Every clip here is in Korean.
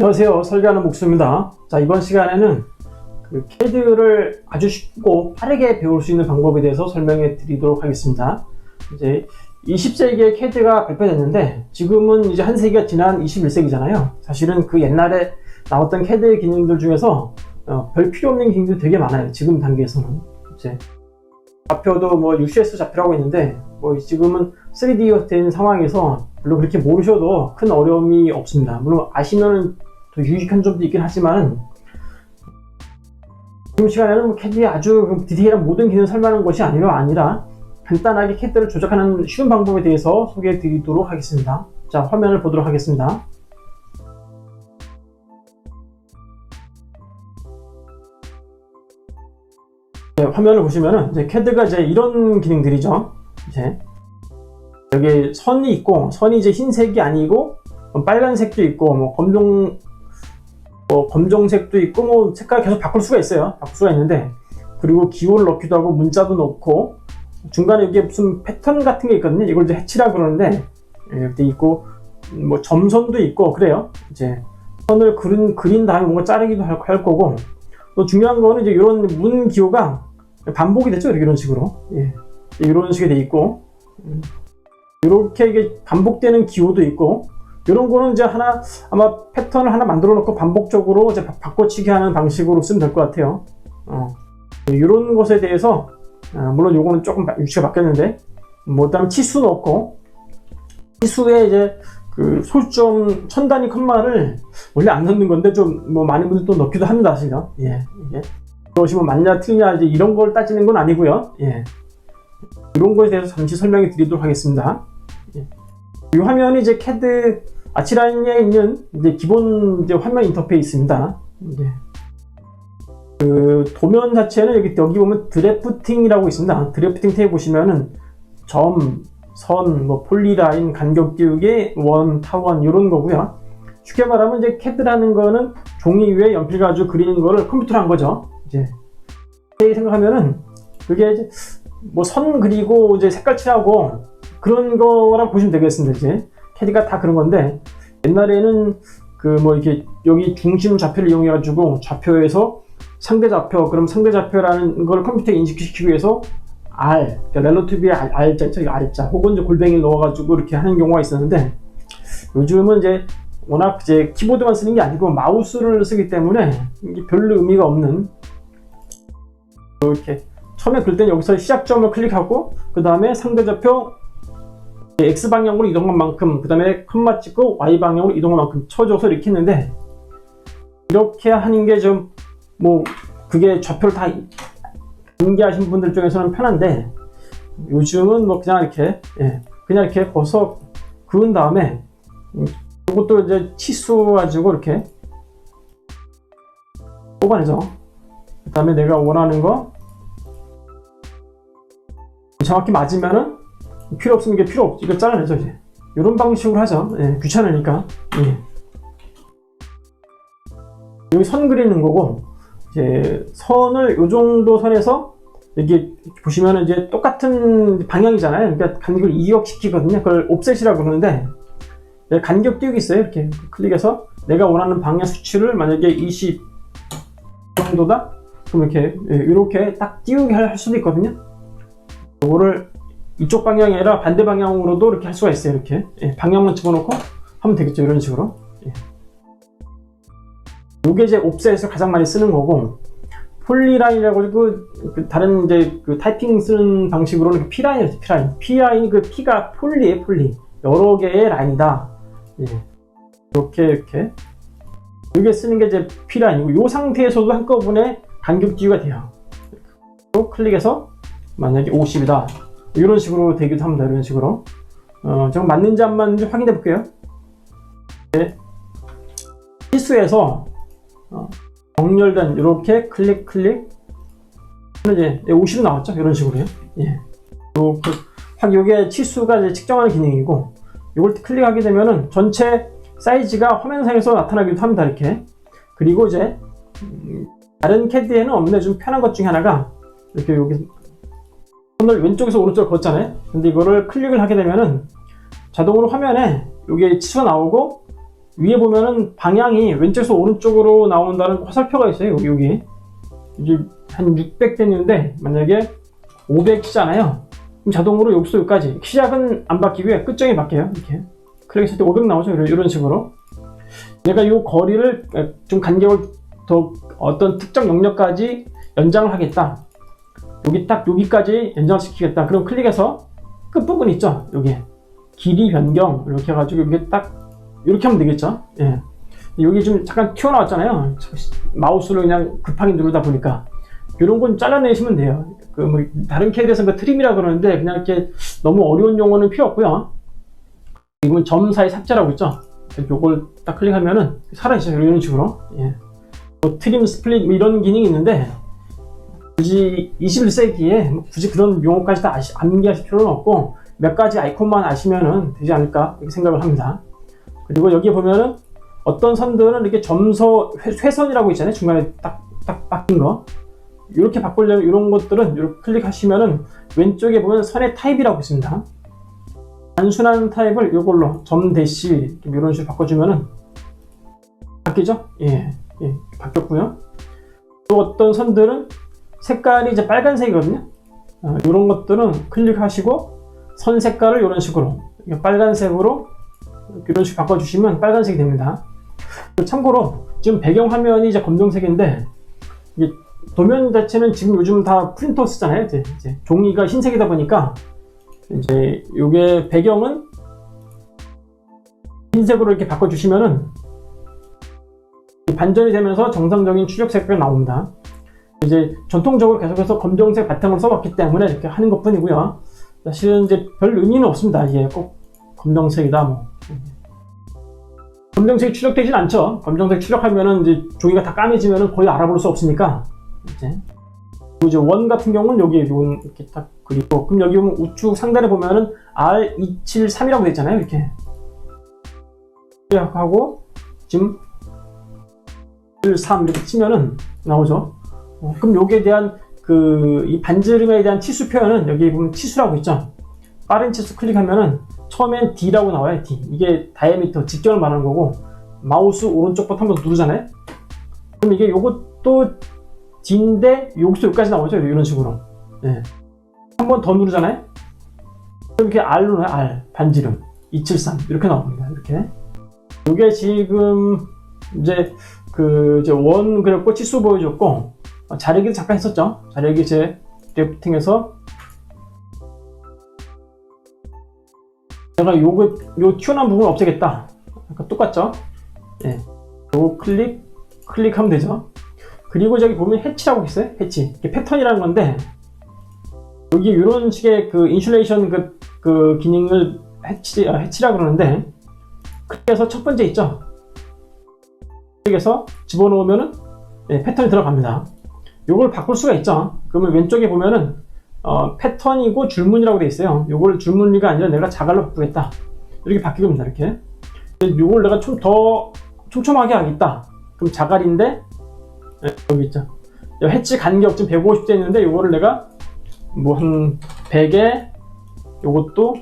안녕하세요. 설계하는 목수입니다. 자, 이번 시간에는 그 CAD를 아주 쉽고 빠르게 배울 수 있는 방법에 대해서 설명해 드리도록 하겠습니다. 이제 20세기에 CAD가 발표됐는데 지금은 이제 한 세기가 지난 21세기잖아요. 사실은 그 옛날에 나왔던 CAD 기능들 중에서 어, 별 필요 없는 기능들이 되게 많아요. 지금 단계에서는. 이제 좌표도 뭐 UCS 좌표라고 있는데 뭐 지금은 3D가 된 상황에서 물론 그렇게 모르셔도 큰 어려움이 없습니다. 물론 아시면 더 유익한 점도 있긴 하지만 지금 시간에는 뭐 CAD의 아주 디테일한 모든 기능을 설명하는 것이 아니라 아니라 간단하게 CAD를 조작하는 쉬운 방법에 대해서 소개해 드리도록 하겠습니다. 자, 화면을 보도록 하겠습니다. 네, 화면을 보시면은 이제 CAD가 이제 이런 기능들이죠. 이제 여기 선이 있고 선이 이제 흰색이 아니고 빨간색도 있고 뭐 검정 뭐 검정색도 있고 뭐 색깔 계속 바꿀 수가 있어요. 바꿀 수가 있는데 그리고 기호를 넣기도 하고 문자도 넣고 중간에 여기에 무슨 패턴 같은 게 있거든요. 이걸 이제 해치라 그러는데 이렇게 있고 뭐 점선도 있고 그래요. 이제 선을 그린 그린 다음에 뭔가 자르기도 할, 할 거고 또 중요한 거는 이제 이런 문 기호가 반복이 됐죠. 이런 식으로 예. 이런 식이 돼 있고 음. 이렇게 이게 반복되는 기호도 있고 이런 거는 이제 하나 아마 패턴을 하나 만들어 놓고 반복적으로 이제 바- 바꿔치기 하는 방식으로 쓰면 될 것 같아요. 어. 이런 것에 대해서 아, 물론 요거는 조금 바- 위치가 바뀌었는데 뭐 일단 치수는 없고 치수에 이제 그 솔점 천 단위 컴마를 원래 안 넣는 건데 좀 뭐 많은 분들 또 넣기도 합니다 사실은 예 이게 그것이 뭐 맞냐 틀리냐 이제 이런 걸 따지는 건 아니고요 예 이런 거에 대해서 잠시 설명해 드리도록 하겠습니다 예. 이 화면이 이제 CAD 아치라인에 있는 이제 기본 이제 화면 인터페이스입니다 이제 그 도면 자체는 여기 여기 보면 드래프팅이라고 있습니다. 드래프팅 탭 보시면은 점, 선, 뭐 폴리라인, 간격 띄우기, 원, 타원 이런 거고요. 쉽게 말하면 이제 CAD라는 거는 종이 위에 연필 가지고 그리는 거를 컴퓨터로 한 거죠. 이제 생각하면은 그게 이제 뭐 선 그리고 이제 색깔 칠하고 그런 거라고 보시면 되겠습니다. 이제 CAD가 다 그런 건데 옛날에는 그 뭐 이렇게 여기 중심 좌표를 이용해 가지고 좌표에서 상대 좌표, 그럼 상대 좌표라는 걸 컴퓨터에 인식시키기 위해서 R, 그러니까 렐러티브의 R, R자, 저기 R자, 혹은 이제 골뱅이를 넣어가지고 이렇게 하는 경우가 있었는데, 요즘은 이제 워낙 이제 키보드만 쓰는 게 아니고 마우스를 쓰기 때문에 이게 별로 의미가 없는, 이렇게 처음에 그럴 때는 여기서 시작점을 클릭하고, 그 다음에 상대 좌표 X 방향으로 이동한 만큼, 그 다음에 컴마 찍고 Y 방향으로 이동한 만큼 쳐줘서 이렇게 했는데, 이렇게 하는 게 좀 뭐 그게 좌표를 다 인계하신 분들 중에서는 편한데 요즘은 뭐 그냥 이렇게 예, 그냥 이렇게 벗어 그은 다음에 음, 이것도 이제 치수 가지고 이렇게 뽑아내죠. 그 다음에 내가 원하는 거 정확히 맞으면은 필요 없으면 이게 필요 없 이거 잘라내죠 이제 이런 방식으로 하죠. 예, 귀찮으니까 예. 여기 선 그리는 거고 이제 선을 요 정도 선에서 여기 보시면은 이제 똑같은 방향이잖아요. 그러니까 간격을 이역시키거든요. 그걸 옵셋이라고 그러는데 여기 간격 띄우기 있어요. 이렇게 클릭해서 내가 원하는 방향 수치를 만약에 20 정도다. 그럼 이렇게 예, 이렇게 딱 띄우게 할 수도 있거든요. 이거를 이쪽 방향이 아니라 반대 방향으로도 이렇게 할 수가 있어요. 이렇게 예, 방향만 집어넣고 하면 되겠죠. 이런 식으로. 예. 이게 이제 옵셋에서 가장 많이 쓰는 거고 폴리라인이라고 그, 그 다른 이제 그 타이핑 쓰는 방식으로는 P 라인이죠. P 라인. P 라인 그 P가 폴리에 폴리 여러 개의 라인이다. 예. 이렇게 이렇게 이게 쓰는 게 이제 P 라인이고 이 상태에서도 한꺼번에 간격 띄우가 돼요. 또 클릭해서 만약에 50이다. 이런 식으로 되기도 합니다. 이런 식으로. 어, 정 맞는지 안 맞는지 확인해 볼게요. 네. 필수에서 어, 정렬된 이렇게 클릭 클릭 이제 50 나왔죠 이런 식으로요 예확 요게 치수가 이제 측정하는 기능이고 이걸 클릭하게 되면은 전체 사이즈가 화면상에서 나타나기도 합니다 이렇게 그리고 이제 음, 다른 캐드에는 없는 좀 편한 것 중에 하나가 이렇게 여기 손 을 왼쪽에서 오른쪽으로 걷잖아요 근데 이거를 클릭을 하게 되면은 자동으로 화면에 이게 치수가 나오고 위에 보면은 방향이 왼쪽에서 오른쪽으로 나온다는 화살표가 있어요. 여기, 여기. 이제 한 600 됐는데, 만약에 500 치잖아요. 그럼 자동으로 여기서 여기까지. 시작은 안 바뀌고요. 끝정이 바뀌어요. 이렇게. 클릭했을 때 500 나오죠. 이런, 이런 식으로. 내가 이 거리를 좀 간격을 더 어떤 특정 영역까지 연장을 하겠다. 여기 딱 여기까지 연장을 시키겠다. 그럼 클릭해서 끝부분 있죠? 여기. 길이 변경. 이렇게 해가지고 이게 딱 이렇게 하면 되겠죠? 예. 여기 좀 잠깐 튀어나왔잖아요. 마우스를 그냥 급하게 누르다 보니까. 이런 건 잘라내시면 돼요. 그, 뭐, 다른 캐릭에서는 그 트림이라 그러는데, 그냥 이렇게 너무 어려운 용어는 필요 없고요. 이건 점 사이 삭제라고 있죠? 요걸 딱 클릭하면은 사라지죠. 이런 식으로. 예. 뭐 트림, 스플릿, 뭐 이런 기능이 있는데, 굳이 21세기에 뭐 굳이 그런 용어까지 다 아시, 암기하실 필요는 없고, 몇 가지 아이콘만 아시면은 되지 않을까, 이렇게 생각을 합니다. 그리고 여기 보면은 어떤 선들은 이렇게 점서, 회, 회선이라고 있잖아요. 중간에 딱, 딱 바뀐 거. 이렇게 바꾸려면 이런 것들은 이렇게 클릭하시면은 왼쪽에 보면 선의 타입이라고 있습니다. 단순한 타입을 이걸로 점 대시 이런 식으로 바꿔주면은 바뀌죠? 예, 예, 바뀌었고요. 또 어떤 선들은 색깔이 이제 빨간색이거든요. 어, 이런 것들은 클릭하시고 선 색깔을 이런 식으로 빨간색으로 이런 식으로 바꿔주시면 빨간색이 됩니다. 참고로 지금 배경 화면이 이제 검정색인데 이게 도면 자체는 지금 요즘 다 프린터 쓰잖아요. 이제, 이제 종이가 흰색이다 보니까 이제 요게 배경은 흰색으로 이렇게 바꿔주시면은 반전이 되면서 정상적인 출력 색깔이 나옵니다. 이제 전통적으로 계속해서 검정색 바탕을 써왔기 때문에 이렇게 하는 것 뿐이고요. 사실은 이제 별 의미는 없습니다. 이게 꼭 검정색이다 뭐. 검정색이 출력되진 않죠. 검정색 출력하면은 이제 종이가 다 까매지면은 거의 알아볼 수 없으니까 이제 이제 원 같은 경우는 여기 요 이렇게 딱 그리고 그럼 여기 보면 우측 상단에 보면은 R273이라고 되어 있잖아요. 이렇게 하고 지금 13 이렇게 치면은 나오죠. 어, 그럼 여기에 대한 그 이 반지름에 대한 치수 표현은 여기 보면 치수라고 있죠. 빠른 치수 클릭하면은 처음엔 D라고 나와요. D. 이게 다이아미터 직경을 말하는 거고 마우스 오른쪽 버튼 한번 누르잖아요. 그럼 이게 요것도 D인데 여기서 여기까지 나오죠. 이런 식으로. 네. 한번 더 누르잖아요. 그럼 이렇게 R 누르요 R. 반지름. 273. 이렇게 나옵니다. 이렇게. 이게 지금 이제 그 이제 원 그렸고 치수 보여줬고 자르기도 잠깐 했었죠. 자르기 제 리프팅에서 내가 요거 요 튀어나온 부분 을 없애겠다. 그러니까 똑같죠? 예. 요 클릭 클릭하면 되죠. 그리고 저기 보면 해치라고 있어요. 해치. 이게 패턴이라는 건데 여기 이런 식의 그 인슐레이션 그, 그 기능을 해치, 아, 해치라 그러는데 그래서 첫 번째 있죠. 여기서 집어넣으면은 네, 패턴이 들어갑니다. 이걸 바꿀 수가 있죠. 그러면 왼쪽에 보면은 어, 패턴이고 줄무늬라고 돼 있어요. 이걸 줄무늬가 아니라 내가 자갈로 바꾸겠다. 이렇게 바뀌겁니다. 이렇게. 이걸 내가 좀 더 촘촘하게 하겠다. 그럼 자갈인데 네, 여기 있죠. 해치 간격 지금 150대 있는데 이거를 내가 뭐 한 100에 요것도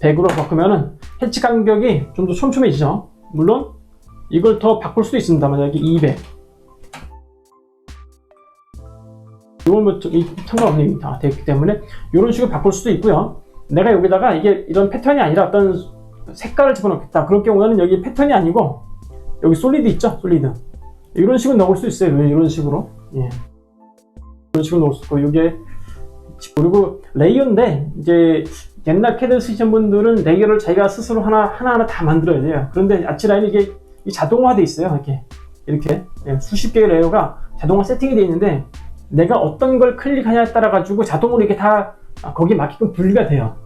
100으로 바꾸면은 해치 간격이 좀 더 촘촘해지죠. 물론 이걸 더 바꿀 수도 있습니다. 만약에 200. 뭐 상관없는 다 되기 때문에 이런 식으로 바꿀 수도 있고요. 내가 여기다가 이게 이런 패턴이 아니라 어떤 색깔을 집어넣겠다. 그럴 경우에는 여기 패턴이 아니고 여기 솔리드 있죠? 솔리드. 이런 식으로 넣을 수 있어요. 이런 식으로. 예. 이런 식으로 넣을 수 있고, 이게, 그리고 레이어인데, 이제, 옛날 캐드 쓰시는 분들은 레이어를 자기가 스스로 하나, 하나 하나 다 만들어야 돼요. 그런데 아치라인이 이게 자동화돼 있어요. 이렇게. 이렇게. 예, 수십 개의 레이어가 자동화 세팅이 되어 있는데, 내가 어떤 걸 클릭하냐에 따라 가지고 자동으로 이게 다 거기에 맞게끔 분리가 돼요.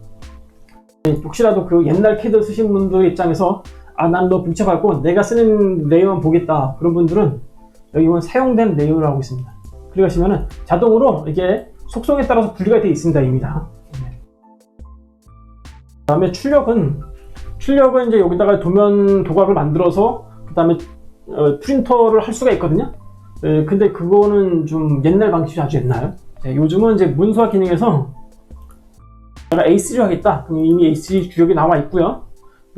예, 혹시라도 그 옛날 캐드 쓰신 분들 입장에서 아, 난너 복잡하고 내가 쓰는 레이어만 보겠다. 그런 분들은 여기 보면 사용된 레이어라고 있습니다. 클릭하시면은 자동으로 이게 속성에 따라서 분리가 되어 있습니다. 이미 다. 그 다음에 출력은, 출력은 이제 여기다가 도면 도각을 만들어서 그 다음에 어, 프린터를 할 수가 있거든요. 예, 근데 그거는 좀 옛날 방식이 아주 옛날. 예, 요즘은 이제 문서화 기능에서 내가 A3로 하겠다. 그럼 이미 A3 주역이 나와 있고요.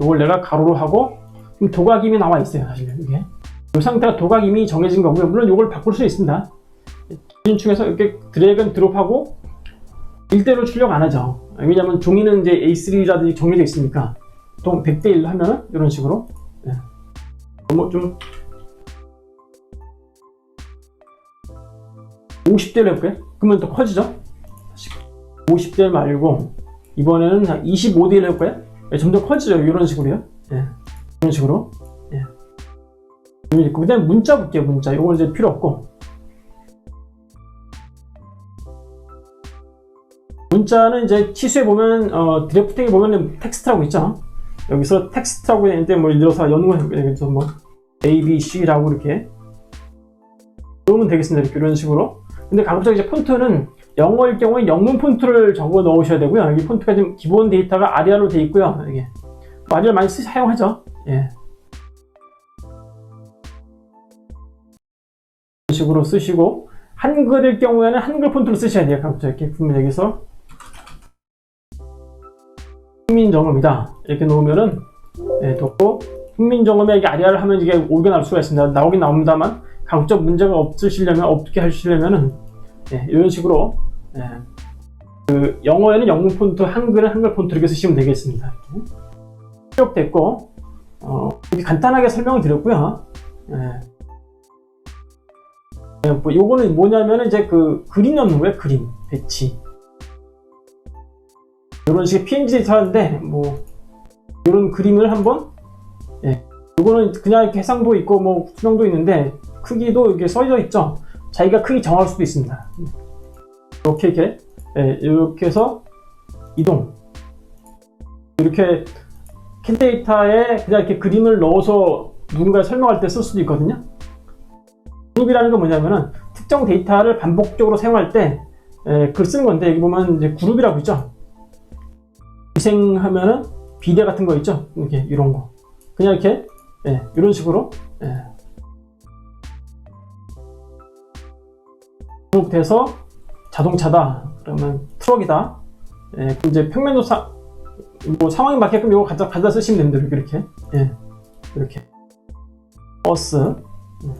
이걸 내가 가로로 하고 지금 도각임이 나와 있어요, 사실 이게. 이 상태가 도각임이 정해진 거고요. 물론 이걸 바꿀 수 있습니다. 기준축에서 이렇게 드래그 드롭하고 1대1로 출력 안 하죠. 왜냐면 종이는 이제 A3라든지 정해져 있으니까 보통 100대 1로 하면은 이런 식으로 예. 뭐좀 50대를 해볼까요? 그러면 또 커지죠? 50대 말고 이번에는 25대를 해볼까요? 예, 점점 커지죠. 이런 식으로요. 예. 이런 식으로. 예. 그 다음에 문자 볼게요. 문자. 이건 이제 필요 없고 문자는 이제 치수에 보면 어, 드래프팅에 보면 텍스트라고 있죠. 여기서 텍스트라고 있는데 뭐 예를 들어서 연구 그래서 뭐 A, B, C라고 이렇게 넣으면 되겠습니다. 이렇게 이런 식으로. 근데 가급적 이제 폰트는 영어일 경우에 영문 폰트를 적어 넣으셔야 되고요. 여기 폰트가 지금 기본 데이터가 아리아로 돼 있고요. 이게 아리아 많이 쓰, 사용하죠. 예. 이런 식으로 쓰시고 한글일 경우에는 한글 폰트로 쓰셔야 돼요. 가급적 이렇게 그러면 여기서 훈민정음이다 이렇게 놓으면은 예, 놓고 훈민정음에 이게 아리아를 하면 이게 나올 수가 있습니다. 나오긴 나옵니다만 가급적 문제가 없으시려면 없게 하시려면은 예, 이런 식으로 예, 그 영어에는 영문 폰트, 한글은 한글 폰트 이렇게 쓰시면 되겠습니다. 이렇게. 출력됐고 어, 간단하게 설명을 드렸고요. 예. 예, 뭐 요거는 뭐냐면은 이제 그 그림 넣는 거예요. 그림 배치. 이런 식의 PNG 데이터인데 뭐 이런 그림을 한번 예. 요거는 그냥 이렇게 해상도 있고 뭐 수명도 있는데 크기도 이렇게 써져 있죠. 자기가 크기 정할 수도 있습니다. 이렇게 이렇게 예, 이렇게 해서 이동 이렇게 캔 데이터에 그냥 이렇게 그림을 넣어서 누군가 설명할 때 쓸 수도 있거든요. 그룹이라는 건 뭐냐면은 특정 데이터를 반복적으로 사용할 때 예, 글 쓰는 건데 여기 보면 이제 그룹이라고 있죠. 위생하면은 비대 같은 거 있죠. 이렇게 이런 거 그냥 이렇게 예, 이런 식으로 예. 등록돼서 자동차다 그러면 트럭이다 예, 이제 평면도사 뭐 상황에 맞게끔 이거 가져, 가져 쓰시면 됩니다 이렇게 예, 이렇게 버스 음.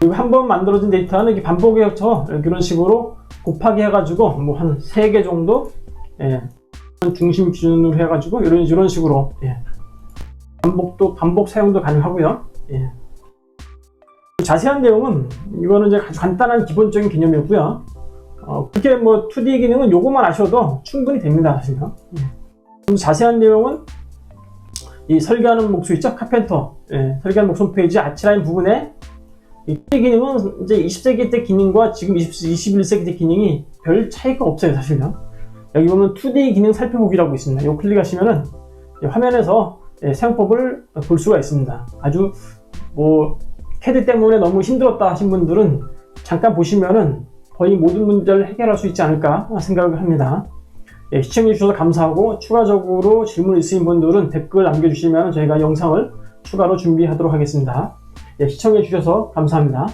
그리고 한 번 만들어진 데이터는 이렇게 반복해서 이런 식으로 곱하기 해가지고 뭐한세개 정도 예, 중심 기준으로 해가지고 이런 이런 식으로 예. 반복도 반복 사용도 가능하고요. 예. 자세한 내용은 이거는 이제 아주 간단한 기본적인 개념이었고요. 어, 그렇게 뭐 2D 기능은 요것만 아셔도 충분히 됩니다, 사실은. 예. 좀 자세한 내용은 이 설계하는 목수 있죠? 카펜터. 예, 설계하는 목수 페이지 아치라인 부분에 이 2D 기능은 이제 20세기 때 기능과 지금 20, 21세기 때 기능이 별 차이가 없어요, 사실은. 여기 보면 2D 기능 살펴보기라고 있습니다. 이 클릭하시면은 화면에서 예, 사용법을 볼 수가 있습니다. 아주 뭐 캐드 때문에 너무 힘들었다 하신 분들은 잠깐 보시면은 거의 모든 문제를 해결할 수 있지 않을까 생각을 합니다. 예, 시청해 주셔서 감사하고 추가적으로 질문 있으신 분들은 댓글 남겨주시면 저희가 영상을 추가로 준비하도록 하겠습니다. 예, 시청해 주셔서 감사합니다.